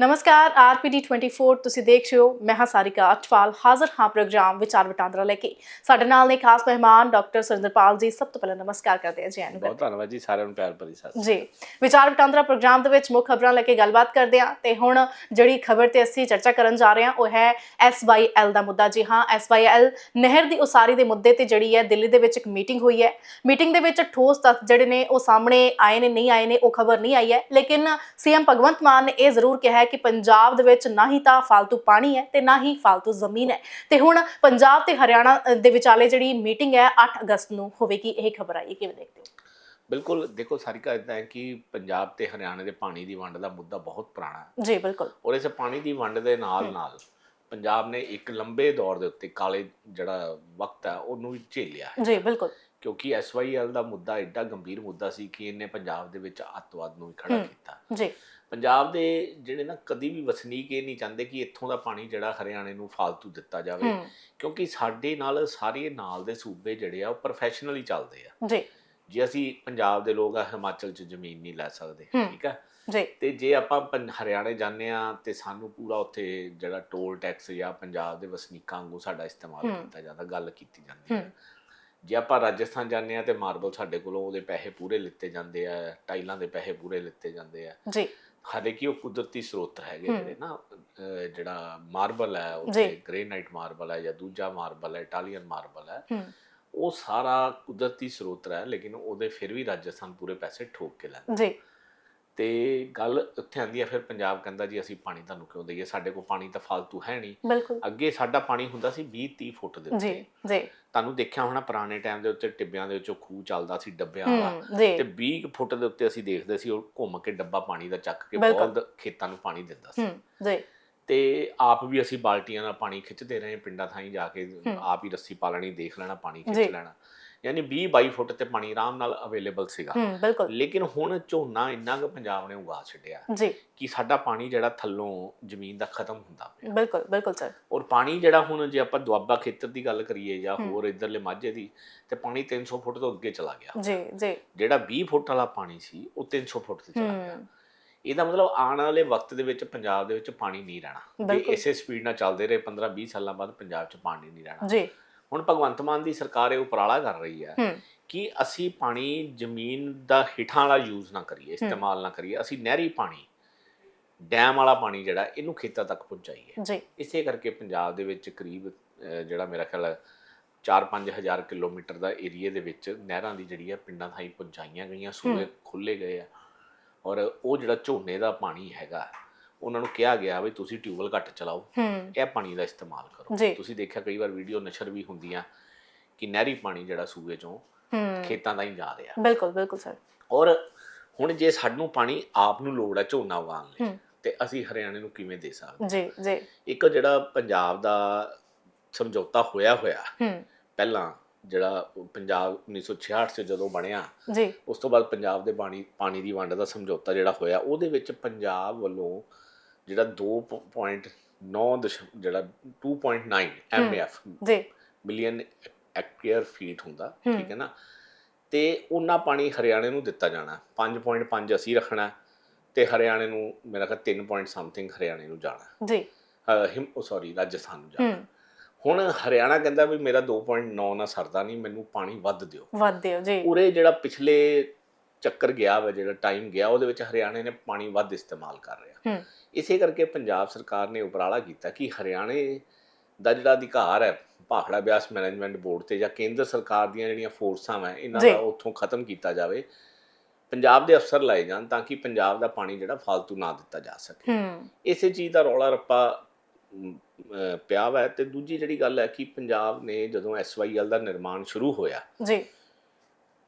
ਨਮਸਕਾਰ ਆਰਪੀਡੀ 24 ਤੁਸੀਂ ਦੇਖ ਰਹੇ ਹੋ ਮੈਂ ਹਾਂ ਸਾਰਿਕਾ ਅਟਵਾਲ ਹਾਜ਼ਰ ਹਾਂ ਪ੍ਰੋਗਰਾਮ ਵਿਚਾਰ ਵਟਾਂਦਰਾ ਲੈ ਕੇ। ਸਾਡੇ ਨਾਲ ਨੇ ਖਾਸ ਮਹਿਮਾਨ ਡਾਕਟਰ ਸੁਰਿੰਦਰਪਾਲ ਜੀ ਸਭ ਤੋਂ ਪਹਿਲਾਂ ਨਮਸਕਾਰ ਕਰਦੇ ਹਾਂ ਜੀ ਆਇਆਂ ਨੂੰ ਬਹੁਤ ਧੰਨਵਾਦ ਜੀ ਸਾਰਿਆਂ ਨੂੰ ਪਿਆਰ ਭਰੀ ਸਤਿ ਸ਼੍ਰੀ ਜੀ। ਵਿਚਾਰ ਵਟਾਂਦਰਾ ਪ੍ਰੋਗਰਾਮ ਦੇ ਵਿੱਚ ਮੁੱਖ ਖਬਰਾਂ ਲੈ ਕੇ ਗੱਲਬਾਤ ਕਰਦੇ ਹਾਂ ਤੇ ਹੁਣ ਜਿਹੜੀ ਖਬਰ ਤੇ ਅਸੀਂ ਚਰਚਾ ਕਰਨ ਜਾ ਰਹੇ ਹਾਂ ਉਹ ਹੈ SYL ਦਾ ਮੁੱਦਾ। ਜੀ ਹਾਂ SYL ਨਹਿਰ ਦੀ ਉਸਾਰੀ ਦੇ ਮੁੱਦੇ ਤੇ ਜਿਹੜੀ ਹੈ ਦਿੱਲੀ ਦੇ ਵਿੱਚ ਇੱਕ ਮੀਟਿੰਗ ਹੋਈ ਹੈ। ਮੀਟਿੰਗ ਦੇ ਵਿੱਚ ਠੋਸ ਤੱਥ ਜਿਹੜੇ ਨੇ ਉਹ ਸਾਹਮਣੇ ਆਏ ਨੇ ਨਹੀਂ ਆਏ ਨੇ ਉਹ ਖਬਰ ਨਹੀਂ ਆਈ ਹੈ। ਲੇਕਿਨ ਸੀਐਮ ਭਗਵੰਤ ਮਾਨ ਨੇ ਇਹ ਜ਼ਰੂਰ ਕਿਹਾ ਕਿ ਪੰਜਾਬ ਦੇ ਵਿੱਚ ਨਾ ਹੀ ਤਾਂ ਫालतू ਪਾਣੀ ਹੈ ਤੇ ਨਾ ਹੀ ਫालतू ਜ਼ਮੀਨ ਹੈ। ਤੇ ਹੁਣ ਪੰਜਾਬ ਤੇ ਹਰਿਆਣਾ ਦੇ ਵਿਚਾਲੇ ਜਿਹੜੀ ਮੀਟਿੰਗ ਹੈ 8 ਅਗਸਤ ਨੂੰ ਹੋਵੇਗੀ ਇਹ ਖਬਰ ਆਈ ਕਿਵੇਂ ਦੇਖਦੇ ਹੋ? ਬਿਲਕੁਲ ਦੇਖੋ ਸਾਰਿਕਾ ਇਦਾਂ ਹੈ ਕਿ ਪੰਜਾਬ ਤੇ ਹਰਿਆਣਾ ਦੇ ਪਾਣੀ ਦੀ ਵੰਡ ਦਾ ਮੁੱਦਾ ਬਹੁਤ ਪੁਰਾਣਾ ਹੈ। ਜੀ ਬਿਲਕੁਲ। ਔਰ ਇਸ ਪਾਣੀ ਦੀ ਵੰਡ ਦੇ ਨਾਲ ਨਾਲ ਪੰਜਾਬ ਨੇ ਇੱਕ ਲੰਬੇ ਦੌਰ ਦੇ ਉੱਤੇ ਕਾਲੇ ਜਿਹੜਾ ਵਕਤ ਹੈ ਉਹਨੂੰ ਵੀ ਝੇਲਿਆ ਹੈ। ਜੀ ਬਿਲਕੁਲ। ਕਿਉਂਕਿ ਐਸਵਾਈਐਲ ਦਾ ਮੁੱਦਾ ਐਡਾ ਗੰਭੀਰ ਮੁੱਦਾ ਸੀ ਕਿ ਇਹਨੇ ਪੰਜਾਬ ਦੇ ਵਿੱਚ ਅੱਤਵਾਦ ਨੂੰ ਖੜਾ ਕੀਤਾ। ਜੀ। ਪੰਜਾਬ ਦੇ ਜਿਹੜੇ ਨਾ ਕਦੀ ਵੀ ਵਸਨੀਕ ਇਹ ਨਹੀਂ ਚਾਹੁੰਦੇ ਕਿ ਇੱਥੋਂ ਦਾ ਪਾਣੀ ਜਿਹੜਾ ਹਰਿਆਣੇ ਨੂੰ ਫालतू ਦਿੱਤਾ ਜਾਵੇ। ਕਿਉਂਕਿ ਸਾਡੇ ਨਾਲ ਸਾਰੇ ਨਾਲ ਦੇ ਸੂਬੇ ਜਿਹੜੇ ਆ ਉਹ ਪ੍ਰੋਫੈਸ਼ਨਲੀ ਚੱਲਦੇ ਆ। ਜੀ। ਜੇ ਅਸੀਂ ਪੰਜਾਬ ਦੇ ਲੋਕ ਆ ਹਿਮਾਚਲ 'ਚ ਜ਼ਮੀਨ ਨਹੀਂ ਲੈ ਸਕਦੇ। ਠੀਕ ਹੈ ਜੀ। ਤੇ ਜੇ ਆਪਾਂ ਹਰਿਆਣੇ ਜਾਂਦੇ ਆ ਤੇ ਸਾਨੂੰ ਪੂਰਾ ਉੱਥੇ ਜਿਹੜਾ ਟੋਲ ਟੈਕਸ ਜਾਂ ਪੰਜਾਬ ਦੇ ਵਸਨੀਕਾਂ ਵਾਂਗੂ ਸਾਡਾ ਇਸਤੇਮਾਲ। ਕੀਤਾ ਜਾਂਦਾ ਗੱਲ ਕੀਤੀ ਜਾਂਦੀ ਹੂੰ। ਜੇ ਆਪਾਂ ਰਾਜਸਥਾਨ ਜਾਂਦੇ ਆ ਤੇ ਮਾਰਬਲ ਸਾਡੇ ਕੋਲੋਂ ਉਹਦੇ ਪੈਸੇ ਪੂਰੇ ਲਿੱਤੇ ਜਾਂਦੇ ਆ ਟਾਈਲਾਂ ਦੇ ਪੈਸੇ ਪੂਰੇ ਲਿੱਤੇ ਜਾਂਦੇ ਆ। ਜੀ। ਹਾਲਾਂਕਿ ਉਹ ਕੁਦਰਤੀ ਸਰੋਤ ਹੈਗੇ। ਜਿਹੜੇ ਨਾ ਅਹ ਜਿਹੜਾ ਮਾਰਬਲ ਹੈ ਜੀ। ਉੱਥੇ ਗ੍ਰੇਨਾਈਟ ਮਾਰਬਲ ਹੈ ਜਾਂ ਦੂਜਾ ਮਾਰਬਲ ਹੈ ਇਟਾਲੀਅਨ ਮਾਰਬਲ ਹੈ ਹੂੰ ਉਹ ਸਾਰਾ ਕੁਦਰਤੀ ਸਰੋਤ ਹੈ ਲੇਕਿਨ ਉਹਦੇ ਫਿਰ ਵੀ ਰਾਜਸਥਾਨ ਪੂਰੇ ਪੈਸੇ ਠੋਕ ਕੇ ਲੈਂਦਾ ਜੀ ਤੇ ਗੱਲ ਉੱਥੇ ਆਂਦੀ ਹੈ ਫਿਰ ਪੰਜਾਬ ਕਹਿੰਦਾ ਜੀ ਅਸੀਂ ਪਾਣੀ ਤੁਹਾਨੂੰ ਕਿਉਂ ਦਈਏ? ਸਾਡੇ ਕੋਲ ਪਾਣੀ ਤਾਂ ਫालतू ਹੈ ਨਹੀਂ। ਅੱਗੇ ਸਾਡਾ ਪਾਣੀ ਹੁੰਦਾ ਸੀ 20 30 ਫੁੱਟ ਦੇ ਉੱਤੇ। ਜੀ ਤੁਹਾਨੂੰ ਦੇਖਿਆ ਹੋਣਾ ਪੁਰਾਣੇ ਟਾਈਮ ਦੇ ਉੱਤੇ ਟਿੱਬਿਆਂ ਦੇ ਵਿੱਚੋਂ ਖੂਹ ਚੱਲਦਾ ਸੀ ਡੱਬਿਆਂ ਵਾਲਾ। ਹੂੰ ਜੀ। ਤੇ 20 ਕੁ ਫੁੱਟ ਦੇ ਉੱਤੇ ਅਸੀਂ ਦੇਖਦੇ ਸੀ ਉਹ ਘੁੰਮ ਕੇ ਡੱਬਾ ਪਾਣੀ ਦਾ ਚੱਕ ਕੇ। ਬਹੁਤ ਖੇਤਾਂ ਨੂੰ ਪਾਣੀ ਦਿੰਦਾ ਸੀ। ਹੂੰ ਜੀ। ਤੇ ਆਪ ਵੀ ਅਸੀਂ ਬਾਲਟੀਆਂ ਨਾਲ ਪਾਣੀ ਖਿੱਚਦੇ ਰਹੇ ਪਿੰਡਾਂ ਥਾਈਂ ਜਾ ਕੇ ਹੂੰ। ਆਪ ਹੀ ਰੱਸੀ ਪਾ ਲੈਣੀ ਦੇਖ ਲੈਣਾ ਪਾਣੀ। ਖਿੱਚ ਲੈਣਾ। ਯਾਨੀ 20 22 ਫੁੱਟ ਤੇ ਪਾਣੀ ਆਰਾਮ ਨਾਲ ਅਵੇਲੇਬਲ ਸੀਗਾ। ਹੂੰ ਬਿਲਕੁਲ। ਲੇਕਿਨ ਹੁਣ ਝੋਨਾ ਇੰਨਾ ਕੁ ਪੰਜਾਬ ਨੇ ਉਗਾ ਛੱਡਿਆ ਜੀ। ਕਿ ਸਾਡਾ ਪਾਣੀ ਜਿਹੜਾ ਥੱਲੋਂ ਜ਼ਮੀਨ ਦਾ ਖਤਮ ਹੁੰਦਾ ਪਿਆ। ਬਿਲਕੁਲ ਬਿਲਕੁਲ ਸਰ। ਔਰ ਪਾਣੀ ਜਿਹੜਾ ਹੁਣ ਜੇ ਆਪਾਂ ਦੁਆਬਾ ਖੇਤਰ ਦੀ ਗੱਲ ਕਰੀਏ ਜਾਂ। ਹੋਰ ਇਧਰਲੇ ਮਾਝੇ ਦੀ ਤੇ ਪਾਣੀ 300 ਫੁੱਟ ਤੋਂ ਅੱਗੇ ਚਲਾ ਗਿਆ। ਜੀ ਜੀ। ਜਿਹੜਾ 20 ਫੁੱਟ ਵਾਲਾ ਪਾਣੀ ਸੀ ਉਹ 300 ਫੁੱਟ ਤੇ ਚਲਾ ਗਿਆ। ਇਹਦਾ ਮਤਲਬ ਆਉਣ ਵਾਲੇ ਵਕਤ ਦੇ ਵਿੱਚ ਪੰਜਾਬ ਦੇ ਵਿੱਚ ਪਾਣੀ ਨਹੀਂ ਰਹਿਣਾ। ਜੇ। ਇਸੇ ਸਪੀਡ ਨਾਲ ਚੱਲਦੇ ਰਹੇ 15 20 ਸਾਲਾਂ ਬਾਅਦ ਪੰਜਾਬ 'ਚ ਪਾਣੀ ਨਹੀਂ ਰਹਿਣਾ। ਜੀ। ਹੁਣ ਭਗਵੰਤ ਮਾਨ ਦੀ ਸਰਕਾਰ ਇਹ ਉਪਰਾਲਾ ਕਰ ਰਹੀ ਹੈ ਕਿ ਅਸੀਂ ਪਾਣੀ ਜ਼ਮੀਨ ਦਾ ਹੇਠਾਂ ਵਾਲਾ ਯੂਜ਼ ਨਾ ਕਰੀਏ ਇਸਤੇਮਾਲ ਨਾ ਕਰੀਏ ਅਸੀਂ ਨਹਿਰੀ ਪਾਣੀ ਡੈਮ ਵਾਲਾ ਪਾਣੀ ਜਿਹੜਾ ਇਹਨੂੰ ਖੇਤਾਂ ਤੱਕ ਪਹੁੰਚਾਈਏ। ਜੀ। ਇਸੇ ਕਰਕੇ ਪੰਜਾਬ ਦੇ ਵਿੱਚ ਕਰੀਬ ਜਿਹੜਾ ਮੇਰਾ ਖਿਆਲ ਹੈ 4-5 ਹਜ਼ਾਰ ਕਿਲੋਮੀਟਰ ਦਾ ਏਰੀਆ ਦੇ ਵਿੱਚ ਨਹਿਰਾਂ ਦੀ ਜਿਹੜੀ ਹੈ ਪਿੰਡਾਂ ਥਾਈਂ ਪਹੁੰਚਾਈਆਂ ਗਈਆਂ ਸੂਏ। ਖੁੱਲੇ ਗਏ ਆ ਔਰ ਉਹ ਜਿਹੜਾ ਝੋਨੇ ਦਾ ਪਾਣੀ ਹੈਗਾ ਉਹਨਾਂ ਨੂੰ ਕਿਹਾ ਗਿਆ ਵੀ ਤੁਸੀਂ ਟਿਊਬਲ ਘੱਟ ਚਲਾਓ। ਇਹ ਪਾਣੀ ਦਾ ਇਸਤੇਮਾਲ ਕਰੋ। ਤੁਸੀਂ ਦੇਖਿਆ ਕਈ ਵਾਰ ਵੀਡੀਓ ਨਸ਼ਰ ਵੀ ਹੁੰਦੀਆਂ ਕਿ ਨਹਿਰੀ ਪਾਣੀ ਜਿਹੜਾ ਸੂਏ ਚੋਂ ਖੇਤਾਂ ਦਾ ਹੀ ਜਾ ਰਿਹਾ। ਬਿਲਕੁਲ ਬਿਲਕੁਲ ਸਰ। ਔਰ ਹੁਣ ਜੇ ਸਾਨੂੰ ਪਾਣੀ ਆਪ ਨੂੰ ਲੋੜ ਹੈ ਝੋਨਾ ਲਈ ਹੂੰ। ਤੇ ਅਸੀਂ ਹਰਿਆਣੇ ਨੂੰ ਕਿਵੇਂ ਦੇ ਸਕਦੇ? ਜੀ ਜੀ। ਇੱਕ ਜਿਹੜਾ ਪੰਜਾਬ ਦਾ ਸਮਝੌਤਾ ਹੋਇਆ ਹੋਇਆ। ਪਹਿਲਾਂ ਜਿਹੜਾ ਪੰਜਾਬ 1966 ਚ ਜਦੋਂ ਬਣਿਆ ਜੀ। ਉਸ ਤੋਂ ਬਾਅਦ ਪੰਜਾਬ ਦੇ ਪਾਣੀ ਪਾਣੀ ਦੀ ਵੰਡ ਦਾ ਸਮਝੌਤਾ ਜਿਹੜਾ ਹੋਇਆ ਉਹਦੇ ਵਿੱਚ ਪੰਜਾਬ ਵੱਲੋਂ ਜਿਹੜਾ 2.9 ਦਸ਼ਮ- ਜਿਹੜਾ 2.9 ਐਮਐਫ ਜੀ। ਮਿਲੀਅਨ ਐਕਟੀਅਰ ਫੀਟ ਹੁੰਦਾ। ਠੀਕ ਹੈ ਨਾ? ਤੇ ਉਹਨਾਂ ਪਾਣੀ ਹਰਿਆਣੇ ਨੂੰ ਦਿੱਤਾ ਜਾਣਾ। 5.5 ਅਸੀਂ ਰੱਖਣਾ ਤੇ ਹਰਿਆਣੇ ਨੂੰ ਮੇਰਾ ਖਿਆਲ 3 ਪੁਆਇੰਟ ਸਮਥਿੰਗ ਹਰਿਆਣੇ ਨੂੰ ਜਾਣਾ ਜੀ। ਹਿਮ ਸੌਰੀ ਰਾਜਸਥਾਨ ਨੂੰ ਜਾਣਾ ਹੁਣ ਹਰਿਆਣਾ ਕਹਿੰਦਾ ਵੀ ਮੇਰਾ 2.9 ਨਾ ਸਰਦਾ ਨਹੀਂ ਮੈਨੂੰ ਪਾਣੀ ਵੱਧ ਦਿਓ। ਵੱਧ ਦਿਓ ਜੀ। ਪੂਰੇ ਜਿਹੜਾ ਪਿਛਲੇ ਚੱਕਰ ਗਿਆ ਵਾ ਜਿਹੜਾ ਟਾਈਮ ਗਿਆ ਉਹਦੇ ਵਿੱਚ ਹਰਿਆਣੇ ਨੇ ਪਾਣੀ ਵੱਧ ਇਸਤੇਮਾਲ ਕਰ ਰਿਹਾ। ਇਸੇ ਕਰਕੇ ਪੰਜਾਬ ਸਰਕਾਰ ਨੇ ਉਪਰਾਲਾ ਕੀਤਾ ਕਿ ਹਰਿਆਣੇ ਦਾ ਜਿਹੜਾ ਅਧਿਕਾਰ ਹੈ ਭਾਖੜਾ ਬਿਆਸ ਮੈਨੇਜਮੈਂਟ ਬੋਰਡ ਤੇ ਜਾਂ ਕੇਂਦਰ ਸਰਕਾਰ ਦੀਆਂ ਜਿਹੜੀਆਂ ਫੋਰਸਾਂ ਹੈ ਇਹਨਾਂ। ਦਾ ਉੱਥੋਂ ਖਤਮ ਕੀਤਾ ਜਾਵੇ ਪੰਜਾਬ ਦੇ ਅਫਸਰ ਲਾਏ ਜਾਣ ਤਾਂ ਕਿ ਪੰਜਾਬ ਦਾ ਪਾਣੀ ਜਿਹੜਾ ਫालतू ਨਾ ਦਿੱਤਾ ਜਾ ਸਕੇ। ਇਸੇ ਚੀਜ਼ ਦਾ ਰੌਲਾ ਰੱਪਾ ਪਿਆ ਵਾ ਤੇ ਦੂਜੀ ਜਿਹੜੀ ਗੱਲ ਹੈ ਕਿ ਪੰਜਾਬ ਨੇ ਜਦੋਂ ਐਸਵਾਈਐਲ ਦਾ ਨਿਰਮਾਣ ਸ਼ੁਰੂ ਹੋਇਆ ਜੀ।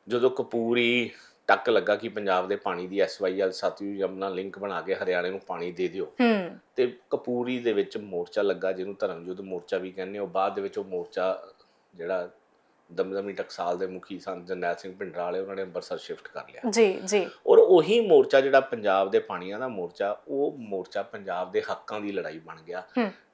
ਜਦੋਂ ਕਪੂਰੀ ਟੱਕ ਲੱਗਾ ਕਿ ਪੰਜਾਬ ਦੇ ਪਾਣੀ ਦੀ ਐਸਵਾਈਐਲ ਸਤਲੁਜ ਯਮਨਾ ਲਿੰਕ ਬਣਾ ਕੇ ਹਰਿਆਣੇ ਨੂੰ ਪਾਣੀ ਦੇ ਦਿਓ। ਹੂੰ। ਤੇ ਕਪੂਰੀ ਦੇ ਵਿੱਚ ਮੋਰਚਾ ਲੱਗਾ ਜਿਹਨੂੰ ਧਰਮਯੁੱਧ ਮੋਰਚਾ ਵੀ ਕਹਿੰਦੇ ਉਹ ਬਾਅਦ ਦੇ ਵਿੱਚ ਉਹ ਮੋਰਚਾ ਜਿਹੜਾ ਦਮਦਮੀ ਟਕਸਾਲ ਦੇ ਮੁਖੀ ਸਨ ਜਰਨੈਲ ਸਿੰਘ ਭਿੰਡਰਾਂ ਵਾਲੇ ਉਹਨਾਂ ਨੇ ਅੰਮ੍ਰਿਤਸਰ ਸ਼ਿਫਟ ਕਰ ਲਿਆ। ਜੀ ਜੀ। ਔਰ ਉਹੀ ਮੋਰਚਾ ਜਿਹੜਾ ਪੰਜਾਬ ਦੇ ਪਾਣੀਆਂ ਦਾ ਮੋਰਚਾ ਉਹ ਮੋਰਚਾ ਪੰਜਾਬ ਦੇ ਹੱਕਾਂ ਦੀ ਲੜਾਈ ਬਣ ਗਿਆ।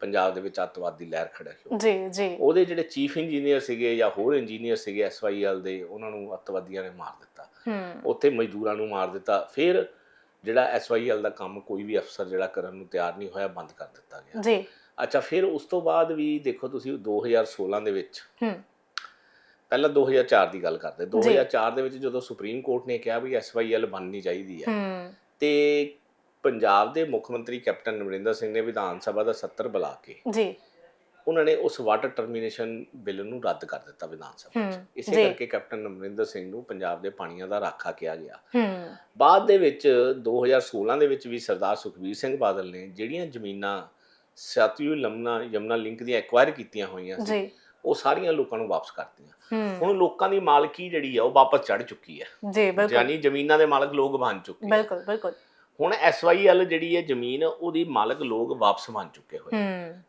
ਪੰਜਾਬ ਦੇ ਵਿੱਚ ਅੱਤਵਾਦ ਲਹਿਰ ਖੜਾ ਹੋ ਜੀ ਜੀ। ਉਹਦੇ ਜਿਹੜੇ ਚੀਫ ਇੰਜੀਨੀਅਰ ਸੀਗੇ ਜਾਂ ਹੋਰ ਇੰਜੀਨੀਅਰ ਸੀਗੇ ਐਸਵਾਈਐਲ ਦੇ ਉਹਨਾਂ ਨੂੰ ਅੱਤਵਾਦੀਆਂ ਨੇ ਮਾਰ ਦਿੱਤਾ। ਉੱਥੇ ਮਜ਼ਦੂਰਾਂ ਨੂੰ ਮਾਰ ਦਿੱਤਾ। ਫਿਰ ਜਿਹੜਾ ਐਸਵਾਈਐਲ ਦਾ ਕੰਮ ਕੋਈ ਵੀ ਅਫਸਰ ਜਿਹੜਾ ਕਰਨ ਨੂੰ ਤਿਆਰ ਨਹੀਂ ਹੋਇਆ ਬੰਦ ਕਰ ਦਿੱਤਾ ਗਿਆ। ਜੀ। ਅੱਛਾ ਫਿਰ ਉਸ ਤੋਂ ਬਾਅਦ ਵੀ ਦੇਖੋ ਤੁਸੀਂ 2016 ਦੇ ਵਿੱਚ ਹੂੰ। ਪਹਿਲਾਂ 2004 ਦੀ ਗੱਲ ਕਰਦੇ। ਜੀ। 2004 ਦੇ ਵਿੱਚ ਜਦੋਂ ਸੁਪਰੀਮ ਕੋਰਟ ਨੇ ਕਿਹਾ ਵੀ ਐਸਵਾਈਐਲ ਬਣਨੀ ਚਾਹੀਦੀ ਹੈ ਤੇ ਪੰਜਾਬ ਦੇ ਮੁੱਖ ਮੰਤਰੀ ਕੈਪਟਨ ਅਮਰਿੰਦਰ ਸਿੰਘ ਨੇ ਵਿਧਾਨ ਸਭਾ ਦਾ 70 ਬੁਲਾ ਕੇ ਜੀ। ਉਹਨਾਂ ਨੇ ਉਸ ਵਾਟਰ ਟਰਮੀਨੇਸ਼ਨ ਬਿੱਲ ਨੂੰ ਰੱਦ ਕਰ ਦਿੱਤਾ ਵਿਧਾਨ ਸਭਾ ਹੂੰ, 'ਚ। ਇਸੇ। ਕਰਕੇ ਕੈਪਟਨ ਅਮਰਿੰਦਰ ਸਿੰਘ ਨੂੰ ਪੰਜਾਬ ਦੇ ਪਾਣੀਆਂ ਦਾ ਰਾਖਾ ਕਿਹਾ ਗਿਆ। ਹੂੰ। ਬਾਅਦ ਦੇ ਵਿੱਚ 2016 ਦੇ ਵਿੱਚ ਵੀ ਸਰਦਾਰ ਸੁਖਬੀਰ ਸਿੰਘ ਬਾਦਲ ਨੇ ਜਿਹੜੀਆਂ ਜ਼ਮੀਨਾਂ ਸਤਲੁਜ ਯਮਨਾ ਯਮਨਾ ਲਿੰਕ ਦੀਆਂ ਐਕਵਾਇਰ ਕੀਤੀਆਂ ਹੋਈਆਂ ਸੀ ਉਹ ਸਾਰੀਆਂ ਲੋਕਾਂ ਨੂੰ ਵਾਪਸ ਕਰਤੀਆਂ ਹੁਣ ਲੋਕਾਂ ਦੀ ਮਾਲਕੀ ਜਿਹੜੀ ਆ ਉਹ ਵਾਪਸ ਚੜ ਚੁੱਕੀ ਹੈ ਜੀ ਬਿਲਕੁਲ। ਯਾਨੀ ਜ਼ਮੀਨਾਂ ਦੇ ਮਾਲਕ ਲੋਕ ਬਣ ਚੁੱਕੇ। ਬਿਲਕੁਲ ਬਿਲਕੁਲ। ਹੁਣ ਐਸਵਾਈਐਲ ਜਿਹੜੀ ਹੈ ਜ਼ਮੀਨ ਉਹਦੀ ਮਾਲਕ ਲੋਕ ਵਾਪਸ ਬਣ ਚੁੱਕੇ ਹੋਏ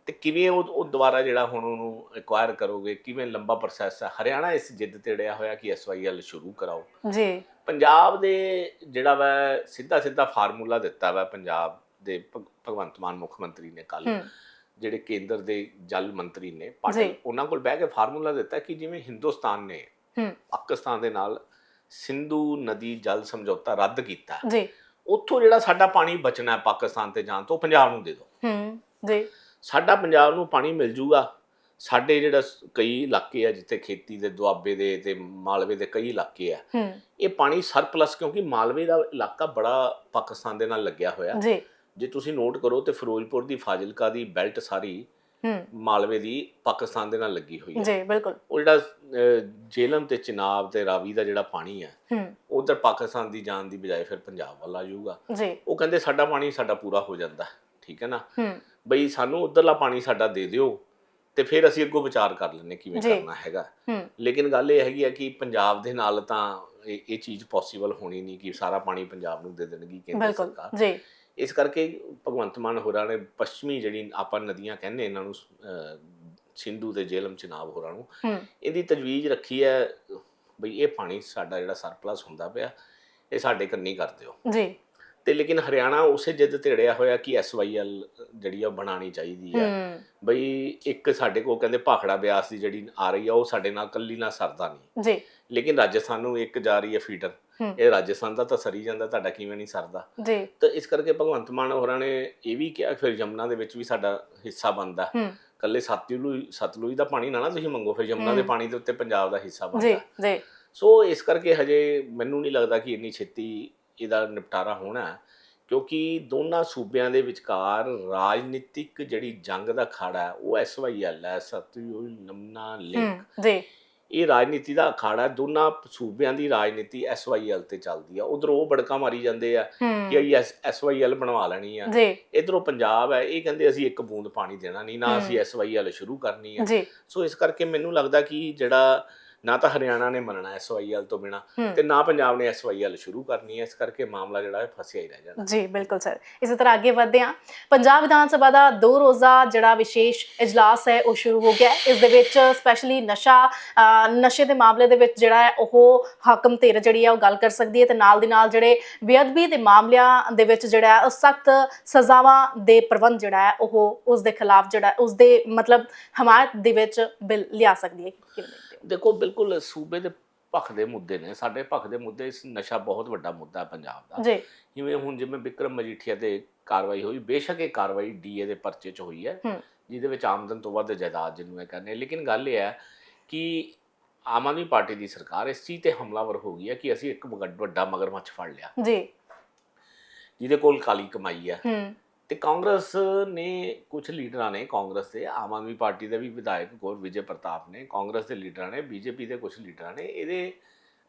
ਤੇ ਕਿਵੇਂ ਉਹ ਉਹ ਦੁਬਾਰਾ ਜਿਹੜਾ ਹੁਣ ਉਹਨੂੰ ਐਕਵਾਇਰ ਕਰੋਗੇ ਕਿਵੇਂ ਲੰਬਾ ਪ੍ਰੋਸੈਸ ਹੈ ਹਰਿਆਣਾ ਇਸ ਜਿੱਦ ਤੇ ਅੜਿਆ ਹੋਇਆ ਕਿ ਐਸਵਾਈਐਲ ਸ਼ੁਰੂ ਕਰਾਓ। ਜੀ। ਪੰਜਾਬ ਦੇ ਜਿਹੜਾ ਵਾ ਸਿੱਧਾ ਸਿੱਧਾ ਫਾਰਮੂਲਾ ਦਿੱਤਾ ਵਾ ਪੰਜਾਬ ਦੇ ਭਗ- ਭਗਵੰਤ ਮਾਨ ਮੁੱਖ ਮੰਤਰੀ ਨੇ ਕੱਲ ਜਿਹੜੇ ਕੇਂਦਰ ਦੇ ਜਲ ਮੰਤਰੀ ਨੇ। ਪਾਟਿਲ ਉਹਨਾਂ ਕੋਲ ਬਹਿ ਕੇ ਫਾਰਮੂਲਾ ਦਿੱਤਾ ਕਿ ਜਿਵੇਂ ਹਿੰਦੁਸਤਾਨ ਨੇ ਪਾਕਿਸਤਾਨ ਦੇ ਨਾਲ ਸਿੰਧੂ ਨਦੀ ਜਲ ਸਮਝੌਤਾ ਰੱਦ ਕੀਤਾ। ਜੀ। ਉੱਥੋਂ ਜਿਹੜਾ ਸਾਡਾ ਪਾਣੀ ਬਚਣਾ ਹੈ ਪਾਕਿਸਤਾਨ ਤੇ ਜਾਣ ਤੋਂ ਪੰਜਾਬ ਨੂੰ ਦੇ ਦਿਓ। ਹੂੰ ਜੀ। ਸਾਡਾ ਪੰਜਾਬ ਨੂੰ ਪਾਣੀ ਮਿਲ ਜੂਗਾ। ਸਾਡੇ ਜਿਹੜਾ ਕਈ ਇਲਾਕੇ ਆ ਜਿੱਥੇ ਖੇਤੀ ਦੇ ਦੁਆਬੇ ਦੇ ਤੇ ਮਾਲਵੇ ਦੇ ਕਈ ਇਲਾਕੇ ਆ ਹੂੰ। ਇਹ ਪਾਣੀ ਸਰਪਲਸ ਕਿਉਂਕਿ ਮਾਲਵੇ ਦਾ ਇਲਾਕਾ ਬੜਾ ਪਾਕਿਸਤਾਨ ਦੇ ਨਾਲ ਲੱਗਿਆ ਹੋਇਆ। ਜੀ। ਜੇ ਤੁਸੀਂ ਨੋਟ ਕਰੋ ਤੇ ਫਿਰੋਜ਼ਪੁਰ ਦੀ ਫਾਜ਼ਿਲਕਾ ਦੀ ਬੈਲਟ ਸਾਰੀ ਮਾਲਵੇ ਦੀ ਪਾਕਿਸਤਾਨ ਦੇ ਨਾਲ ਲੱਗੀ ਹੋਈ ਹੈ। ਜੀ ਬਿਲਕੁਲ। ਉਹ ਜਿਹੜਾ ਅਹ, ਜੇਹਲਮ ਤੇ ਚਨਾਬ ਤੇ ਰਾਵੀ ਦਾ ਜਿਹੜਾ ਪਾਣੀ ਹੈ ਉਧਰ ਪਾਕਿਸਤਾਨ ਦੀ ਜਾਣ ਦੀ ਬਜਾਏ ਫਿਰ ਪੰਜਾਬ ਵੱਲ ਆ ਜਾਊਗਾ। ਜੀ। ਉਹ ਕਹਿੰਦੇ ਸਾਡਾ ਪਾਣੀ ਸਾਡਾ ਪੂਰਾ ਹੋ ਜਾਂਦਾ ਠੀਕ ਹੈ ਨਾ? ਬਈ ਸਾਨੂੰ ਉਧਰਲਾ ਪਾਣੀ ਸਾਡਾ ਦੇ ਦਿਓ ਤੇ ਫਿਰ ਅਸੀਂ ਅੱਗੋਂ ਵਿਚਾਰ ਕਰ ਲੈਂਦੇ ਕਿਵੇਂ। ਕਰਨਾ ਹੈਗਾ। ਲੇਕਿਨ ਗੱਲ ਇਹ ਹੈਗੀ ਆ ਕਿ ਪੰਜਾਬ ਦੇ ਨਾਲ ਤਾਂ ਇਹ ਚੀਜ਼ ਪੋਸੀਬਲ ਹੋਣੀ ਨਹੀਂ ਕਿ ਸਾਰਾ ਪਾਣੀ ਪੰਜਾਬ ਨੂੰ ਦੇ ਦੇਣਗੀ ਕੇਂਦਰ ਬਿਲਕੁਲ। ਸਰਕਾਰ। ਜੀ। ਇਸ ਕਰਕੇ ਭਗਵੰਤ ਮਾਨ ਹੋਰਾਂ ਨੇ ਪੱਛਮੀ ਜਿਹੜੀ ਆਪਾਂ ਨਦੀਆਂ ਕਹਿੰਦੇ ਇਹਨਾਂ ਨੂੰ ਸਿੰਧੂ ਤੇ ਜੇਲਮ ਚਨਾਬ ਹੋਰਾਂ ਨੂੰ ਇਹਦੀ ਤਜਵੀਜ਼ ਰੱਖੀ ਹੈ ਬਈ ਇਹ ਪਾਣੀ ਸਾਡਾ ਜਿਹੜਾ ਸਰਪਲਸ ਹੁੰਦਾ ਪਿਆ ਇਹ ਸਾਡੇ ਕੰਨੀ ਕਰ ਦਿਓ। ਜੀ। ਤੇ ਲੇਕਿਨ ਹਰਿਆਣਾ ਉਸੇ ਜਿੱਦ ਤੇ ਅੜਿਆ ਹੋਇਆ ਕਿ ਐਸਵਾਈਐਲ ਜਿਹੜੀ ਆ ਬਣਾਣੀ ਚਾਹੀਦੀ ਹੈ। ਬਈ ਇੱਕ ਸਾਡੇ ਕੋਲ ਕਹਿੰਦੇ ਭਾਖੜਾ ਬਿਆਸ ਦੀ ਜਿਹੜੀ ਆ ਰਹੀ ਆ ਉਹ ਸਾਡੇ ਨਾਲ ਕੱਲੀ ਨਾਲ ਸਰਦਾ ਨਹੀਂ। ਜੀ। ਲੇਕਿਨ ਰਾਜਸਥਾਨ ਨੂੰ ਇੱਕ ਜਾ ਰਹੀ ਹੈ ਫੀਡਰ। ਇਹ ਰਾਜਸਥਾਨ ਦਾ ਤਾਂ ਸਰੀ ਜਾਂਦਾ ਤੁਹਾਡਾ ਕਿਵੇਂ ਨਹੀਂ ਸਰਦਾ? ਜੀ। ਤਾਂ ਇਸ ਕਰਕੇ ਭਗਵੰਤ ਮਾਨ ਹੋਰਾਂ ਨੇ ਇਹ ਵੀ ਕਿਹਾ ਫਿਰ ਯਮੁਨਾ ਦੇ ਵਿੱਚ ਵੀ ਸਾਡਾ ਹਿੱਸਾ ਬਣਦਾ ਕੱਲੇ ਸਤਲੁਜ ਸਤਲੁਜ ਦਾ ਪਾਣੀ ਨਾ ਨਾ ਤੁਸੀਂ ਮੰਗੋ ਫਿਰ ਯਮੁਨਾ ਦੇ। ਪਾਣੀ ਦੇ ਉੱਤੇ ਪੰਜਾਬ ਦਾ ਹਿੱਸਾ ਜੀ ਬਣਦਾ ਜੀ। ਸੋ ਇਸ ਕਰਕੇ ਹਜੇ ਮੈਨੂੰ ਨਹੀਂ ਲੱਗਦਾ ਕਿ ਇੰਨੀ ਛੇਤੀ ਇਹਦਾ ਨਿਪਟਾਰਾ ਹੋਣਾ ਕਿਉਂਕਿ ਦੋਨਾਂ ਸੂਬਿਆਂ ਦੇ ਵਿਚਕਾਰ ਰਾਜਨੀਤਿਕ ਜਿਹੜੀ ਜੰਗ ਦਾ ਅਖਾੜਾ ਹੈ ਉਹ ਐਸਵਾਈਐਲ ਹੈ ਸਤਲੁਜ ਯਮੁਨਾ ਲਿੰਕ। ਜੀ। ਇਹ ਰਾਜਨੀਤੀ ਦਾ ਅਖਾੜਾ ਦੋਨਾਂ ਸੂਬਿਆਂ ਦੀ ਰਾਜਨੀਤੀ ਐਸਵਾਈਐਲ ਤੇ ਚੱਲਦੀ ਆ। ਉਧਰ ਉਹ ਬੜਕਾ ਮਾਰੀ ਜਾਂਦੇ ਆ ਕਿ ਅਸੀਂ ਐਸਵਾਈਐਲ ਬਣਵਾ ਲੈਣੀ ਆ। ਇਧਰੋਂ ਪੰਜਾਬ ਹੈ ਇਹ ਕਹਿੰਦੇ ਅਸੀਂ ਇੱਕ ਬੂੰਦ ਪਾਣੀ ਦੇਣਾ ਨਹੀਂ ਨਾ ਅਸੀਂ। ਐਸਵਾਈਐਲ ਸ਼ੁਰੂ ਕਰਨੀ ਜੀ। ਸੋ ਇਸ ਕਰਕੇ ਮੈਨੂੰ ਲੱਗਦਾ ਕਿ ਜਿਹੜਾ ਨਾ ਤਾਂ ਹਰਿਆਣਾ ਨੇ ਮੰਨਣਾ ਐਸਵਾਈਐਲ ਤੋਂ ਬਿਨਾ ਤੇ ਨਾ ਪੰਜਾਬ ਨੇ ਐਸਵਾਈਐਲ ਸ਼ੁਰੂ ਕਰਨੀ ਹੈ ਇਸ ਕਰਕੇ ਮਾਮਲਾ ਜਿਹੜਾ ਹੈ ਫਸਿਆ ਹੀ ਰਹਿ ਜਾਣਾ। ਜੀ ਬਿਲਕੁਲ ਸਰ। ਇਸੇ ਤਰ੍ਹਾਂ ਅੱਗੇ ਵਧਦੇ ਹਾਂ। ਪੰਜਾਬ ਵਿਧਾਨ ਸਭਾ ਦਾ ਦੋ ਰੋਜ਼ਾ ਜਿਹੜਾ ਵਿਸ਼ੇਸ਼ ਇਜਲਾਸ ਹੈ ਉਹ ਸ਼ੁਰੂ ਹੋ ਗਿਆ ਇਸ ਦੇ ਵਿੱਚ ਸਪੈਸ਼ਲੀ ਨਸ਼ਾ ਨਸ਼ੇ ਦੇ ਮਾਮਲੇ ਦੇ ਵਿੱਚ ਜਿਹੜਾ ਹੈ ਉਹ ਹਾਕਮ ਧਿਰ ਜਿਹੜੀ ਹੈ ਉਹ ਗੱਲ ਕਰ ਸਕਦੀ ਹੈ ਤੇ ਨਾਲ ਦੀ ਨਾਲ ਜਿਹੜੇ ਬੇਅਦਬੀ ਦੇ ਮਾਮਲਿਆਂ ਦੇ ਵਿੱਚ ਜਿਹੜਾ ਹੈ ਸਖਤ ਸਜ਼ਾਵਾਂ ਦੇ ਪ੍ਰਬੰਧ ਜਿਹੜਾ ਹੈ ਉਹ ਉਸ ਦੇ ਖਿਲਾਫ ਜਿਹੜਾ ਉਸ ਦੇ ਮਤਲਬ ਹਮਾਇਤ ਦੇ ਵਿੱਚ ਬਿੱਲ ਲਿਆ ਸਕਦੀ ਹੈ। ਕਿਵੇਂ? ਦੇਖੋ ਬਿਲਕੁਲ ਸੂਬੇ ਦੇ ਪੱਖ ਦੇ ਮੁੱਦੇ ਨੇ। ਸਾਡੇ ਪੱਖ ਦੇ ਮੁੱਦੇ ਇਸ ਨਸ਼ਾ ਬਹੁਤ ਵੱਡਾ ਮੁੱਦਾ ਹੈ ਪੰਜਾਬ ਦਾ। ਜੀ। ਜਿਵੇਂ ਹੁਣ ਜਿਵੇਂ ਵਿਕਰਮ ਮਜੀਠੀਆ ਤੇ ਕਾਰਵਾਈ ਹੋਈ ਬੇਸ਼ੱਕ ਇਹ ਕਾਰਵਾਈ ਡੀਏ ਦੇ ਪਰਚੇ 'ਚ ਹੋਈ ਹੈ ਜਿਹਦੇ ਵਿੱਚ ਆਮਦਨ ਤੋਂ ਵੱਧ ਜਾਇਦਾਦ ਜਿਹਨੂੰ ਇਹ ਕਹਿੰਦੇ ਲੇਕਿਨ ਗੱਲ ਇਹ ਹੈ ਕਿ ਆਮ ਆਦਮੀ ਪਾਰਟੀ ਦੀ ਸਰਕਾਰ ਇਸ ਚੀਜ਼ ਤੇ ਹਮਲਾਵਰ ਹੋ ਗਈ ਹੈ ਕਿ ਅਸੀਂ ਇੱਕ ਵੱਡਾ ਮਗਰਮੱਛ ਫੜ ਲਿਆ। ਜੀ। ਜਿਹਦੇ ਕੋਲ ਕਾਲੀ ਕਮਾਈ ਹੈ। ਹੂੰ। ਤੇ ਕਾਂਗਰਸ ਨੇ ਕੁਝ ਲੀਡਰਾਂ ਨੇ ਕਾਂਗਰਸ ਦੇ ਆਮ ਆਦਮੀ ਪਾਰਟੀ ਦੇ ਵੀ ਵਿਧਾਇਕ ਗੌਰ ਵਿਜੇ ਪ੍ਰਤਾਪ ਨੇ ਕਾਂਗਰਸ ਦੇ ਲੀਡਰਾਂ ਨੇ ਬੀਜੇਪੀ ਦੇ ਕੁਝ ਲੀਡਰਾਂ ਨੇ ਇਹਦੇ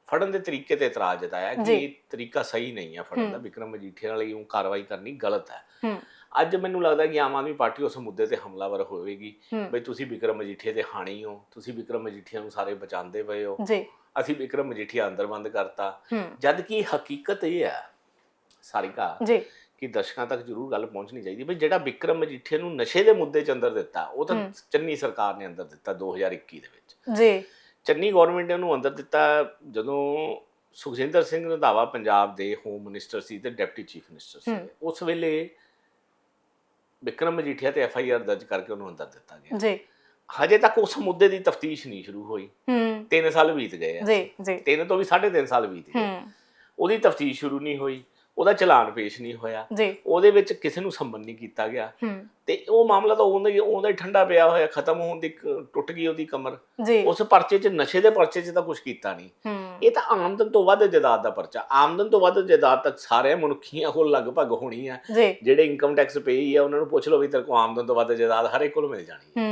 ਫੜਨ ਦੇ ਤਰੀਕੇ ਤੇ ਇਤਰਾਜ਼ ਜਤਾਇਆ ਕਿ। ਇਹ ਤਰੀਕਾ ਸਹੀ ਨਹੀਂ ਹੈ ਫੜਨ ਦਾ। ਵਿਕਰਮ ਮਜੀਠੀਆ ਨਾਲ ਇਹ ਕਾਰਵਾਈ ਕਰਨੀ ਗਲਤ ਹੈ। ਅੱਜ ਮੈਨੂੰ ਲੱਗਦਾ ਕਿ ਆਮ ਆਦਮੀ ਪਾਰਟੀ ਉਸ ਮੁੱਦੇ ਤੇ ਹਮਲਾਵਰ ਹੋਵੇਗੀ। ਬਈ ਤੁਸੀਂ ਵਿਕਰਮ ਮਜੀਠੀਆ ਦੇ ਹਾਣੀ ਹੋ ਤੁਸੀਂ ਵਿਕਰਮ ਮਜੀਠੀਆ ਨੂੰ ਸਾਰੇ ਬਚਾਉਂਦੇ ਪਏ ਹੋ। ਜੀ। ਅਸੀਂ ਵਿਕਰਮ ਮਜੀਠੀਆ ਅੰਦਰ ਬੰਦ ਕਰਤਾ। ਜਦ ਕਿ ਹਕੀਕਤ ਇਹ ਹੈ ਸਾਰਿਕਾ ਜੀ। ਕਿ ਦਰਸ਼ਕਾਂ ਤੱਕ ਜ਼ਰੂਰ ਗੱਲ ਪਹੁੰਚਣੀ ਚਾਹੀਦੀ ਬਈ ਜਿਹੜਾ ਵਿਕਰਮ ਮਜੀਠੀਆ ਨੂੰ ਨਸ਼ੇ ਦੇ ਮੁੱਦੇ 'ਚ ਅੰਦਰ ਦਿੱਤਾ ਉਹ ਤਾਂ। ਚੰਨੀ ਸਰਕਾਰ ਨੇ ਅੰਦਰ ਦਿੱਤਾ 2021 ਦੇ ਵਿੱਚ। ਜੀ। ਚੰਨੀ ਗਵਰਨਮੈਂਟ ਨੇ ਉਹਨੂੰ ਅੰਦਰ ਦਿੱਤਾ ਜਦੋਂ ਸੁਖਜਿੰਦਰ ਸਿੰਘ ਰੰਧਾਵਾ ਪੰਜਾਬ ਦੇ ਹੋਮ ਮਿਨਿਸਟਰ ਸੀ ਤੇ ਡਿਪਟੀ ਚੀਫ ਮਿਨਿਸਟਰ ਸੀ। ਉਸ ਵੇਲੇ ਵਿਕਰਮ ਮਜੀਠੀਆ ਤੇ ਐਫ ਆਈ ਆਰ ਦਰਜ ਕਰਕੇ ਉਹਨੂੰ ਅੰਦਰ ਦਿੱਤਾ ਗਿਆ। ਜੀ। ਹਜੇ ਤੱਕ ਉਸ ਮੁੱਦੇ ਦੀ ਤਫਤੀਸ਼ ਨਹੀਂ ਸ਼ੁਰੂ ਹੋਈ। ਹੂੰ। 3 ਸਾਲ ਬੀਤ ਗਏ ਆ। ਜੀ ਜੀ। ਤਿੰਨ ਤੋਂ ਵੀ 3.5 ਸਾਲ ਬੀਤ ਗਏ। ਹੂੰ। ਉਹਦੀ ਤਫਤੀਸ਼ ਸ਼ੁਰੂ ਨਹੀਂ ਹੋਈ। ਉਹਦਾ ਚਲਾਨ ਪੇਸ਼ ਨਹੀਂ ਹੋਇਆ। ਜੀ। ਉਹਦੇ ਵਿੱਚ ਕਿਸੇ ਨੂੰ ਸੰਬੰਧ ਨਹੀਂ ਕੀਤਾ ਗਿਆ। ਤੇ ਉਹ ਮਾਮਲਾ ਤਾਂ ਉਹਦਾ ਹੀ ਉਹਦਾ ਹੀ ਠੰਡਾ ਪਿਆ ਹੋਇਆ ਖਤਮ ਹੋਣ ਦੀ ਟੁੱਟ ਗਈ ਉਹਦੀ ਕਮਰ। ਉਸ ਪਰਚੇ 'ਚ ਨਸ਼ੇ ਦੇ ਪਰਚੇ 'ਚ ਤਾਂ ਕੁਝ ਕੀਤਾ ਨਹੀਂ। ਇਹ ਤਾਂ ਆਮਦਨ ਤੋਂ ਵੱਧ ਜਾਇਦਾਦ ਦਾ ਪਰਚਾ। ਆਮਦਨ ਤੋਂ ਵੱਧ ਜਾਇਦਾਦ ਤੱਕ ਸਾਰੇ ਮਨੁੱਖੀਆਂ ਕੋਲ ਲਗਭਗ ਹੋਣੀ ਆ। ਜਿਹੜੇ ਇਨਕਮ ਟੈਕਸ ਪੇਈ ਆ ਉਹਨਾਂ ਨੂੰ ਪੁੱਛ ਲਓ ਵੀ ਤੇਰੇ ਕੋਲ ਆਮਦਨ ਤੋਂ ਵੱਧ ਜਾਇਦਾਦ ਹਰ ਕੋਲ ਮਿਲ ਜਾਣੀ ਹੈ।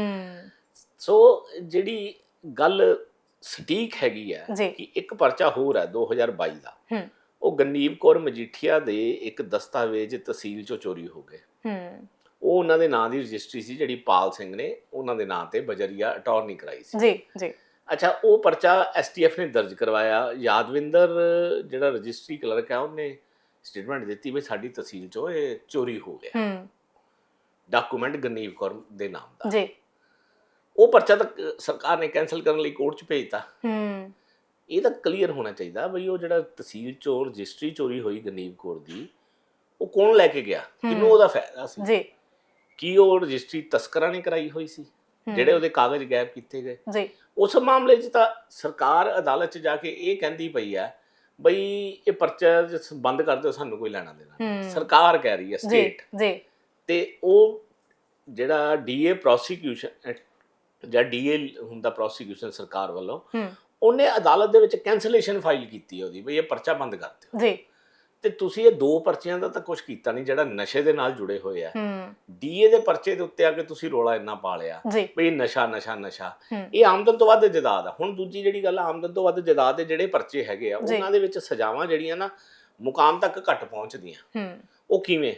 ਸੋ ਜਿਹੜੀ ਗੱਲ ਸਟੀਕ ਹੈਗੀ ਜੀ। ਕਿ ਇੱਕ ਪਰਚਾ ਹੋਰ ਹੈ 2022 ਦਾ। ਹੂੰ। ਉਹ ਗੰਨੀਬ ਕੌਰ ਮਜੀਠੀਆ ਦੇ ਇੱਕ ਦਸਤਾਵੇਜ਼ ਤਹਿਸੀਲ ਚੋਂ ਚੋਰੀ ਹੋ ਗਏ। ਹੂੰ। ਉਹ ਉਹਨਾਂ ਦੇ ਨਾਂ ਦੀ ਰਜਿਸਟਰੀ ਸੀ ਜਿਹੜੀ ਪਾਲ ਸਿੰਘ ਨੇ ਉਹਨਾਂ ਦੇ ਨਾਂ ਤੇ ਬਜਰੀਆ ਅਟਾਰਨੀ ਕਰਾਈ ਸੀ। ਜੀ ਜੀ। ਅੱਛਾ ਉਹ ਪਰਚਾ ਐਸਟੀਐਫ ਨੇ ਦਰਜ ਕਰਵਾਇਆ। ਯਾਦਵਿੰਦਰ ਜਿਹੜਾ ਰਜਿਸਟਰੀ ਕਲਰਕ ਹੈ ਉਹਨੇ ਸਟੇਟਮੈਂਟ ਦਿੱਤੀ ਵੀ ਸਾਡੀ ਤਹਿਸੀਲ ਚੋਂ ਇਹ ਚੋਰੀ ਹੋ ਗਿਆ। ਹੂੰ। ਡਾਕੂਮੈਂਟ ਗੰਨੀਵ ਕੌਰ ਦੇ ਨਾਮ ਦਾ। ਜੀ। ਉਹ ਪਰਚਾ ਤਾਂ ਸਰਕਾਰ ਨੇ ਕੈਨਸਲ ਕਰਨ ਲਈ ਕੋਰਟ 'ਚ ਭੇਜਤਾ ਹੂੰ। ਇਹ ਤਾਂ ਕਲੀਅਰ ਹੋਣਾ ਚਾਹੀਦਾ ਬਈ ਉਹ ਜਿਹੜਾ ਤਹਿਸੀਲ ਚੋਂ ਰਜਿਸਟਰੀ ਚੋਰੀ ਹੋਈ ਗੰਨੀਵ ਕੌਰ ਦੀ ਉਹ ਕੌਣ ਲੈ ਕੇ ਗਿਆ? ਕਿਹਨੂੰ ਉਹਦਾ ਫਾਇਦਾ ਸੀ? ਜੀ। ਕੀ ਉਹ ਰਜਿਸਟਰੀ ਤਸਕਰਾਂ ਨੇ ਕਰਾਈ ਹੋਈ ਸੀ? ਜਿਹੜੇ ਉਹਦੇ ਕਾਗਜ਼ ਗਾਇਬ ਕੀਤੇ ਗਏ? ਜੀ। ਉਸ ਮਾਮਲੇ 'ਚ ਤਾਂ ਸਰਕਾਰ ਅਦਾਲਤ 'ਚ ਜਾ ਕੇ ਇਹ ਕਹਿੰਦੀ ਪਈ ਹੈ ਬਈ ਇਹ ਪਰਚਾ ਬੰਦ ਕਰ ਦਿਓ ਸਾਨੂੰ ਕੋਈ ਲੈਣਾ ਦੇਣਾ। ਸਰਕਾਰ ਕਹਿ ਰਹੀ ਹੈ ਸਟੇਟ ਜੀ। ਤੇ ਉਹ ਜਿਹੜਾ ਡੀਏ ਪ੍ਰੋਸੀਕਿਊਸ਼ਨ ਜਾਂ ਡੀਏ ਹੁੰਦਾ ਪ੍ਰੋਸੀਕਿਊਸ਼ਨ ਸਰਕਾਰ ਵੱਲੋਂ ਉਹਨੇ ਅਦਾਲਤ ਦੇ ਵਿੱਚ ਕੈਂਸਲੇਸ਼ਨ ਫਾਈਲ ਕੀਤੀ ਹੈ ਉਹਦੀ ਬਈ ਇਹ ਪਰਚਾ ਬੰਦ ਕਰ ਦਿਓ। ਜੀ। ਤੇ ਤੁਸੀਂ ਇਹ ਦੋ ਪਰਚਿਆਂ ਦਾ ਤਾਂ ਕੁਝ ਕੀਤਾ ਨਹੀਂ ਜਿਹੜਾ ਨਸ਼ੇ ਦੇ ਨਾਲ ਜੁੜੇ ਹੋਏ ਆ। ਡੀਏ ਦੇ ਪਰਚੇ ਦੇ ਉੱਤੇ ਆ ਕੇ ਤੁਸੀਂ ਰੋਲਾ ਇੰਨਾ ਪਾ ਲਿਆ ਬਈ ਨਸ਼ਾ ਨਸ਼ਾ ਨਸ਼ਾ। ਇਹ ਆਮਦਨ ਤੋਂ ਵੱਧ ਜਾਇਦਾਦ ਆ। ਹੁਣ ਦੂਜੀ ਜਿਹੜੀ ਗੱਲ ਆਮਦਨ ਤੋਂ ਵੱਧ ਜਾਇਦਾਦ ਦੇ ਜਿਹੜੇ ਪਰਚੇ ਹੈਗੇ ਆ। ਉਹਨਾਂ ਦੇ ਵਿੱਚ ਸਜ਼ਾਵਾਂ ਜਿਹੜੀਆਂ ਨਾ ਮੁਕਾਮ ਤੱਕ ਘੱਟ ਪਹੁੰਚਦੀਆਂ। ਉਹ ਕਿਵੇਂ?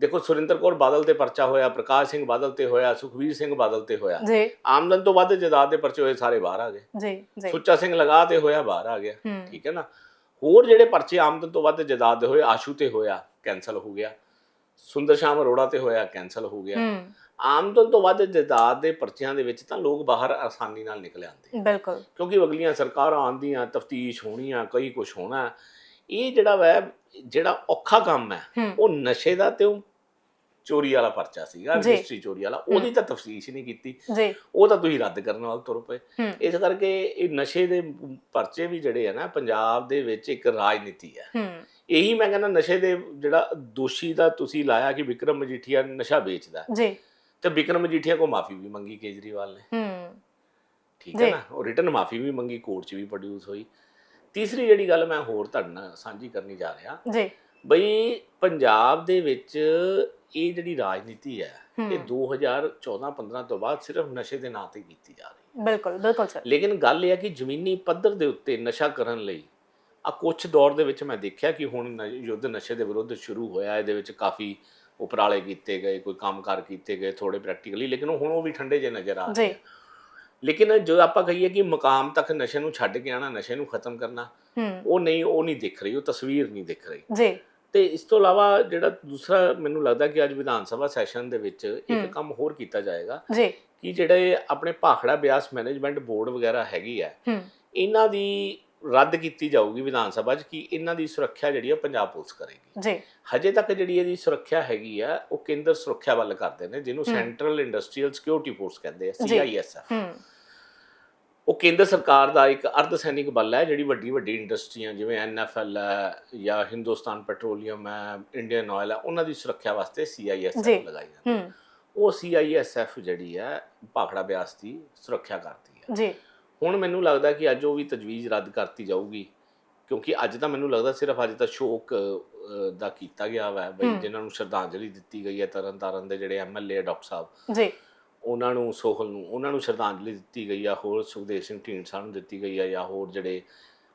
ਦੇਖੋ ਸੁਰਿੰਦਰ ਕੌਰ ਬਾਦਲ ਤੇ ਪਰਚਾ ਹੋਇਆ ਪ੍ਰਕਾਸ਼ ਸਿੰਘ ਬਾਦਲ ਤੇ ਹੋਇਆ ਸੁਖਵੀਰ ਸਿੰਘ ਬਾਦਲ ਤੇ ਹੋਇਆ। ਜੀ। ਆਮਦਨ ਤੋਂ ਵੱਧ ਜਾਇਦਾਦ ਦੇ ਪਰਚੇ ਹੋਏ ਸਾਰੇ ਬਾਹਰ ਆ ਗਏ। ਜੀ ਜੀ। ਸੁੱਚਾ ਸਿੰਘ ਲਗਾ ਤੇ ਹੋਇਆ ਬਾਹਰ ਆ ਗਿਆ। ਠੀਕ ਹੈ ਨਾ? ਹੋਰ ਜਿਹੜੇ ਪਰਚੇ ਆਮਦਨ ਤੋਂ ਵੱਧ ਜਾਇਦਾਦ ਦੇ ਹੋਏ ਆਸ਼ੂ ਤੇ ਹੋਇਆ ਕੈਨਸਲ ਹੋ ਗਿਆ। ਸੁੰਦਰ ਸ਼ਾਮ ਅਰੋੜਾ ਤੇ ਹੋਇਆ ਕੈਨਸਲ ਹੋ ਗਿਆ। ਆਮਦਨ ਤੋਂ ਵੱਧ ਜਾਇਦਾਦ ਦੇ ਪਰਚਿਆਂ ਦੇ ਵਿੱਚ ਤਾਂ ਲੋਕ ਬਾਹਰ ਆਸਾਨੀ ਨਾਲ ਨਿਕਲ ਆਉਂਦੇ ਬਿਲਕੁਲ। ਕਿਉਂਕਿ ਅਗਲੀਆਂ ਸਰਕਾਰਾਂ ਆਉਂਦੀਆਂ ਤਫਤੀਸ਼ ਹੋਣੀਆਂ ਕਈ ਕੁਝ ਹੋਣਾ। ਇਹ ਜਿਹੜਾ ਵੈ ਜਿਹੜਾ ਔਖਾ ਕੰਮ ਹੈ ਉਹ ਨਸ਼ੇ ਦਾ ਤੇ ਉਹ ਚੋਰੀ ਵਾਲਾ ਪਰਚਾ ਸੀਗਾ। ਰਜਿਸਟਰੀ ਚੋਰੀ ਵਾਲਾ ਉਹਦੀ ਤਾਂ ਤਫਤੀਸ਼ ਨਹੀਂ ਕੀਤੀ। ਜੀ। ਉਹ ਤਾਂ ਤੁਸੀਂ ਰੱਦ ਕਰਨ ਵਾਲ ਤੁਰ ਪਏ। ਇਸ ਕਰਕੇ ਇਹ ਨਸ਼ੇ ਦੇ ਪਰਚੇ ਵੀ ਜਿਹੜੇ ਆ ਨਾ ਪੰਜਾਬ ਦੇ ਵਿੱਚ ਇੱਕ ਰਾਜਨੀਤੀ ਹੈ। ਇਹੀ ਮੈਂ ਕਹਿੰਦਾ ਨਸ਼ੇ ਦੇ ਜਿਹੜਾ ਦੋਸ਼ੀ ਦਾ ਤੁਸੀਂ ਲਾਇਆ ਕਿ ਵਿਕਰਮ ਮਜੀਠੀਆ ਨਸ਼ਾ ਵੇਚਦਾ ਜੀ। ਤੇ ਵਿਕਰਮ ਮਜੀਠੀਆ ਕੋ ਮਾਫੀ ਵੀ ਮੰਗੀ ਕੇਜਰੀਵਾਲ ਨੇ। ਹੂੰ। ਠੀਕ ਹੈ। ਨਾ? ਉਹ ਰਿਟਨ ਮਾਫੀ ਵੀ ਮੰਗੀ ਕੋਰਟ 'ਚ ਵੀ ਪ੍ਰੋਡਿਊਸ ਹੋਈ। ਤੀਸਰੀ ਜਿਹੜੀ ਗੱਲ ਮੈਂ ਹੋਰ ਤੁਹਾਡੇ ਨਾਲ ਸਾਂਝੀ ਕਰਨੀ ਜਾ ਰਿਹਾ ਜੀ। ਬਈ ਪੰਜਾਬ ਦੇ ਵਿੱਚ ਇਹ ਜਿਹੜੀ ਰਾਜਨੀਤੀ ਹੈ ਇਹ 2014-15 ਤੋਂ ਬਾਅਦ ਸਿਰਫ ਨਸ਼ੇ ਦੇ ਨਾਂ ਤੇ ਕੀਤੀ ਜਾ ਰਹੀ ਹੈ। ਬਿਲਕੁਲ ਬਿਲਕੁਲ ਸਰ। ਲੇਕਿਨ ਗੱਲ ਇਹ ਹੈ ਕਿ ਜ਼ਮੀਨੀ ਪੱਧਰ ਦੇ ਉੱਤੇ ਨਸ਼ਾ ਕਰਨ ਲਈ ਆ ਕੁਝ ਦੌਰ ਦੇ ਵਿੱਚ ਮੈਂ ਦੇਖਿਆ ਕਿ ਹੁਣ ਯੁੱਧ ਨਸ਼ੇ ਦੇ ਵਿਰੁੱਧ ਸ਼ੁਰੂ ਹੋਇਆ ਇਹਦੇ ਵਿੱਚ ਕਾਫੀ ਉਪਰਾਲੇ ਕੀਤੇ ਗਏ ਕੋਈ ਕੰਮਕਾਰ ਕੀਤੇ ਗਏ ਥੋੜੇ ਪ੍ਰੈਕਟੀਕਲੀ ਲੇਕਿਨ ਹੁਣ ਉਹ ਵੀ ਠੰਡੇ ਜੇ ਨਜ਼ਰ ਆ ਰਹੇ ਜੀ। ਲੇਕਿਨ ਜੋ ਆਪਾਂ ਕਹੀਏ ਕਿ ਮਕਾਮ ਤੱਕ ਨਸ਼ੇ ਨੂੰ ਛੱਡ ਕੇ ਆਣਾ ਨਸ਼ੇ ਨੂੰ ਖਤਮ ਕਰਨਾ ਹੂੰ। ਉਹ ਨਹੀਂ ਉਹ ਨਹੀਂ ਦਿਖ ਰਹੀ ਉਹ ਤਸਵੀਰ ਨਹੀਂ ਦਿਖ ਰਹੀ। ਜੀ। ਤੇ ਇਸ ਤੋਂ ਇਲਾਵਾ ਜਿਹੜਾ ਦੂਸਰਾ ਮੈਨੂੰ ਲੱਗਦਾ ਕਿ ਅੱਜ ਵਿਧਾਨ ਸਭਾ ਸੈਸ਼ਨ ਦੇ ਵਿੱਚ ਹੂੰ। ਇੱਕ ਕੰਮ ਹੋਰ ਕੀਤਾ ਜਾਏਗਾ ਜੀ। ਕਿ ਜਿਹੜੇ ਆਪਣੇ ਭਾਖੜਾ ਬਿਆਸ ਮੈਨੇਜਮੈਂਟ ਬੋਰਡ ਵਗੈਰਾ ਹੈਗੀ ਹੈ ਹੂੰ। ਇਹਨਾਂ ਦੀ ਰੱਦ ਕੀਤੀ ਜਾਊਗੀ ਵਿਧਾਨ ਸਭਾ 'ਚ ਕਿ ਇਹਨਾਂ ਦੀ ਸੁਰੱਖਿਆ ਜਿਹੜੀ ਆ ਪੰਜਾਬ ਪੁਲਿਸ ਕਰੇਗੀ। ਜੀ। ਹਜੇ ਤੱਕ ਜਿਹੜੀ ਇਹਦੀ ਸੁਰੱਖਿਆ ਹੈਗੀ ਆ ਉਹ ਕੇਂਦਰ ਸੁਰੱਖਿਆ ਵੱਲ ਕਰਦੇ ਨੇ ਜਿਹਨੂੰ ਹੂੰ। ਸੈਂਟਰਲ ਇੰਡਸਟਰੀਅਲ ਸਿਕਿਉਰਿਟੀ ਫੋਰਸ ਕਹਿੰਦੇ ਆ। ਸੀਆਈਐਸਐਫ ਹੂੰ। ਉਹ ਕੇਂਦਰ ਸਰਕਾਰ ਦਾ ਇੱਕ ਅਰਧ ਸੈਨਿਕ ਬਲ ਹੈ ਜਿਹੜੀ ਵੱਡੀ ਵੱਡੀ ਇੰਡਸਟਰੀਆਂ ਜਿਵੇਂ ਐਨਐਫਐਲ ਹੈ ਜਾਂ ਹਿੰਦੁਸਤਾਨ ਪੈਟਰੋਲੀਅਮ ਹੈ ਇੰਡੀਅਨ ਆਇਲ ਹੈ ਉਹਨਾਂ ਦੀ ਸੁਰੱਖਿਆ ਵਾਸਤੇ। ਸੀਆਈਐਸਐਫ ਲਗਾਈ ਜਾਂਦੀ ਹੈ। ਉਹ ਸੀਆਈਐਸਐਫ ਜਿਹੜੀ ਹੈ ਭਾਖੜਾ ਬਿਆਸ ਦੀ ਸੁਰੱਖਿਆ ਕਰਦੀ ਹੈ। ਜੀ। ਹੁਣ ਮੈਨੂੰ ਲੱਗਦਾ ਕਿ ਅੱਜ ਉਹ ਵੀ ਤਜਵੀਜ਼ ਰੱਦ ਕਰਤੀ ਜਾਊਗੀ ਕਿਉਂਕਿ ਅੱਜ ਤਾਂ ਮੈਨੂੰ ਲੱਗਦਾ ਸਿਰਫ ਅੱਜ ਤਾਂ ਸ਼ੋਕ ਦਾ ਕੀਤਾ ਗਿਆ ਵਾ ਬਈ। ਜਿਨ੍ਹਾਂ ਨੂੰ ਸ਼ਰਧਾਂਜਲੀ ਦਿੱਤੀ ਗਈ ਹੈ ਤਰਨ ਤਾਰਨ ਦੇ ਜਿਹੜੇ ਐਮਐਲਏ ਡਾਕਟਰ ਸਾਹਿਬ। ਜੀ। ਉਹਨਾਂ ਨੂੰ ਸੋਹਲ ਨੂੰ ਉਹਨਾਂ ਨੂੰ ਸ਼ਰਧਾਂਜਲੀ ਦਿੱਤੀ ਗਈ ਆ ਹੋਰ ਸੁਖਦੇਵ ਸਿੰਘ ਢੀਂਡਸਾ ਨੂੰ ਦਿੱਤੀ ਗਈ ਆ ਜਾਂ ਹੋਰ ਜਿਹੜੇ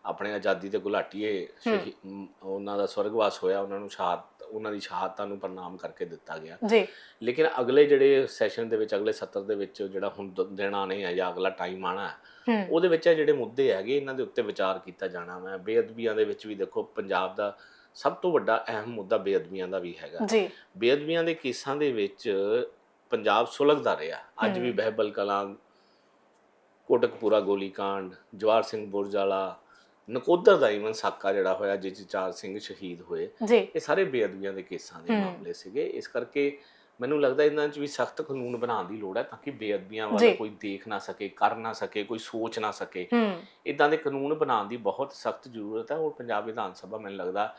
ਆਪਣੇ ਆਜ਼ਾਦੀ ਦੇ ਗੁਲਾਟੀਏ ਸ਼ਹੀ- ਉਹਨਾਂ ਦਾ ਸਵਰਗਵਾਸ ਹੋਇਆ ਉਹਨਾਂ ਨੂੰ ਸ਼ਹਾਦਤ ਉਹਨਾਂ ਦੀ ਸ਼ਹਾਦਤਾਂ ਨੂੰ ਪ੍ਰਣਾਮ ਕਰਕੇ ਦਿੱਤਾ ਗਿਆ। ਜੀ। ਲੇਕਿਨ ਅਗਲੇ ਜਿਹੜੇ ਸੈਸ਼ਨ ਦੇ ਵਿੱਚ ਅਗਲੇ ਸੱਤਰ ਦੇ ਵਿੱਚ ਜਿਹੜਾ ਹੁਣ ਦ- ਦਿਨ ਆਣੇ ਆ ਜਾਂ ਅਗਲਾ ਟਾਈਮ ਆਣਾ ਹੈ ਹੂੰ। ਉਹਦੇ ਵਿੱਚ ਇਹ ਜਿਹੜੇ ਮੁੱਦੇ ਹੈਗੇ ਇਹਨਾਂ ਦੇ ਉੱਤੇ ਵਿਚਾਰ ਕੀਤਾ ਜਾਣਾ ਮੈਂ। ਬੇਅਦਬੀਆਂ ਦੇ ਵਿੱਚ ਵੀ ਦੇਖੋ ਪੰਜਾਬ ਦਾ ਸਭ ਤੋਂ ਵੱਡਾ ਅਹਿਮ ਮੁੱਦਾ ਬੇਅਦਬੀਆਂ ਦਾ ਵੀ ਹੈਗਾ। ਜੀ। ਬੇਅਦਬੀਆਂ ਦੇ ਕੇਸਾਂ ਦੇ ਵਿੱਚ ਪੰਜਾਬ ਸੁਲਗਦਾ ਰਿਹਾ ਅੱਜ ਵੀ। ਬਹਿਬਲ ਕਲਾਂ ਕੋਟਕਪੂਰਾ ਗੋਲੀकांड ਜਵਾਰ ਸਿੰਘ ਬੁਰਜ ਵਾਲਾ ਨਕੋਦਰ ਦਾ ਈਵਨ ਸਾਕਾ ਜਿਹੜਾ ਹੋਇਆ ਜਿਸ 'ਚ ਚਾਰ ਸਿੰਘ ਸ਼ਹੀਦ ਹੋਏ ਇਹ ਸਾਰੇ ਬੇਅਦਬੀਆਂ ਦੇ ਕੇਸਾਂ ਦੇ। ਮਾਮਲੇ ਸੀਗੇ ਇਸ ਕਰਕੇ ਮੈਨੂੰ ਲੱਗਦਾ ਇਹਨਾਂ 'ਚ ਵੀ ਸਖਤ ਕਾਨੂੰਨ ਬਣਾਉਣ ਦੀ ਲੋੜ ਹੈ ਤਾਂ ਕਿ ਬੇਅਦਬੀਆਂ ਵੱਲ। ਕੋਈ ਦੇਖ ਨਾ ਸਕੇ ਕਰ ਨਾ ਸਕੇ ਕੋਈ ਸੋਚ ਨਾ ਸਕੇ ਇਦਾਂ ਦੇ ਕਾਨੂੰਨ ਬਣਾਉਣ ਦੀ ਬਹੁਤ ਸਖਤ ਜ਼ਰੂਰਤ ਹੈ ਔਰ ਪੰਜਾਬ ਵਿਧਾਨ ਸਭਾ ਮੈਨੂੰ ਲੱਗਦਾ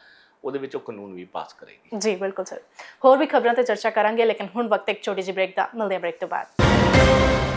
ਉਹਦੇ ਵਿੱਚ ਉਹ ਕਾਨੂੰਨ ਵੀ ਪਾਸ ਕਰੇਗੀ। ਜੀ, ਬਿਲਕੁਲ ਸਰ। ਹੋਰ ਵੀ ਖਬਰਾਂ ਤੇ ਚਰਚਾ ਕਰਾਂਗੇ, ਲੇਕਿਨ ਹੁਣ ਵਕਤ ਇੱਕ ਛੋਟੀ ਜਿਹੀ ਬ੍ਰੇਕ ਦਾ, ਮਿਲਦੇ ਹਾਂ ਬ੍ਰੇਕ ਤੋਂ ਬਾਅਦ।